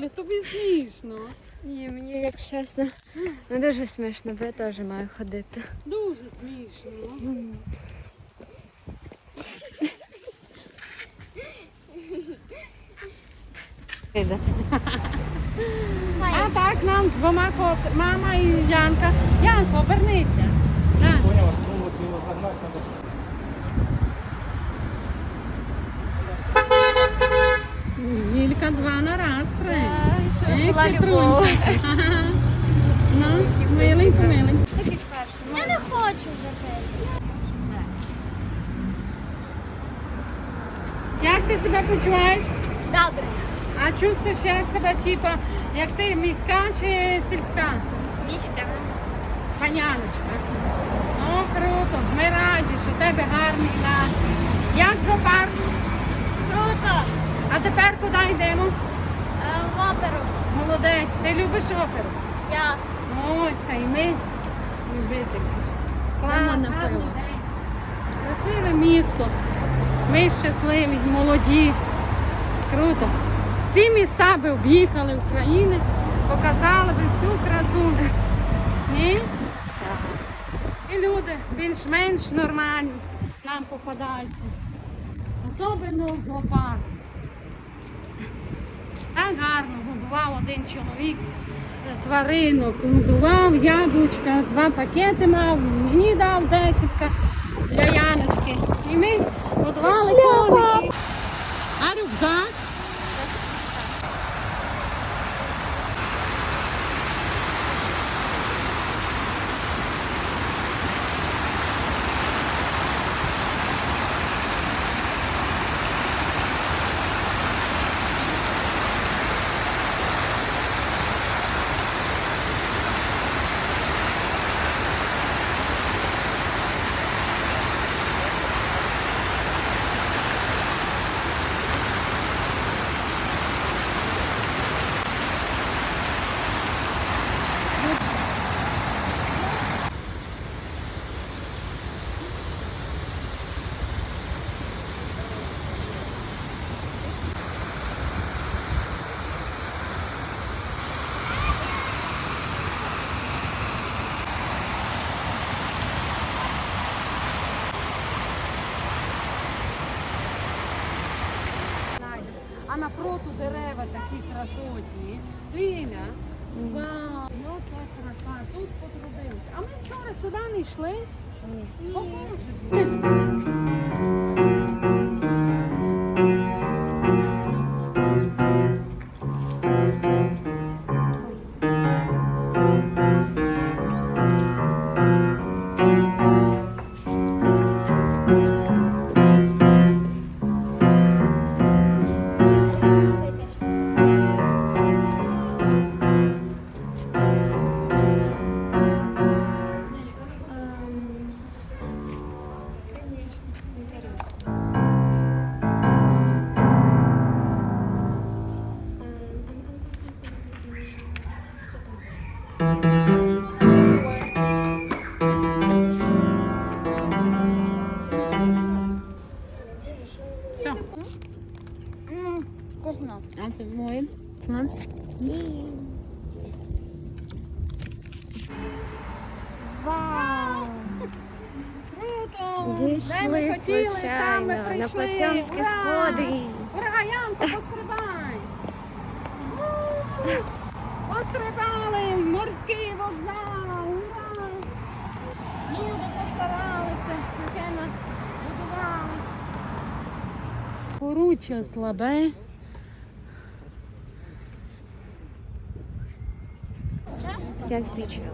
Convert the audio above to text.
Ліля, тобі смішно. Ні, мені, як чесно, не дуже смішно, бо я теж маю ходити. Дуже смішно. А так нам з двома хлоп- мама і Янка. Янко, обернися. На. Поняла, что вот его загнать надо. Два на раз, три. щоб Ей, хитрунька. любов. Ну, миленько, миленько. Я не хочу вже пити. Як ти себе почуваєш? Добре. А чувствуєш, як себе, типа, як ти міська чи сільська? Мішка. Паняночка. О, круто. Ми раді, що тебе гарний настрій. Як зоопарк? А тепер куди йдемо? Е, В оперу. Молодець, ти любиш оперу? Я. Ой, це і ми любительки. Клас. Красиве місто. Ми щасливі, молоді. Круто. Всі міста би об'їхали України, показали би всю красу. Ні? І люди більш-менш нормальні нам попадаються. Особливо в зоопарк. Гарно годував один чоловік е, тваринок, годував яблучка, два пакети мав, мені дав декілька для Яночки. І ми годували коників. А рюкзак? знайдеш. А напроту дерева такі красотні. Ліля. Вау, ну це краса. Тут потрудилися. А ми вчора сюди не йшли. Покажи. Вкусно. А ти моє? Вау. Круто! Вийшли случайно на. Потьомські сходи. Ура, Янко, пострибай! Пострибали! Морський вокзал! Ура! Люди постаралися, таке набудували. Поруччя слабе. Дядь включила.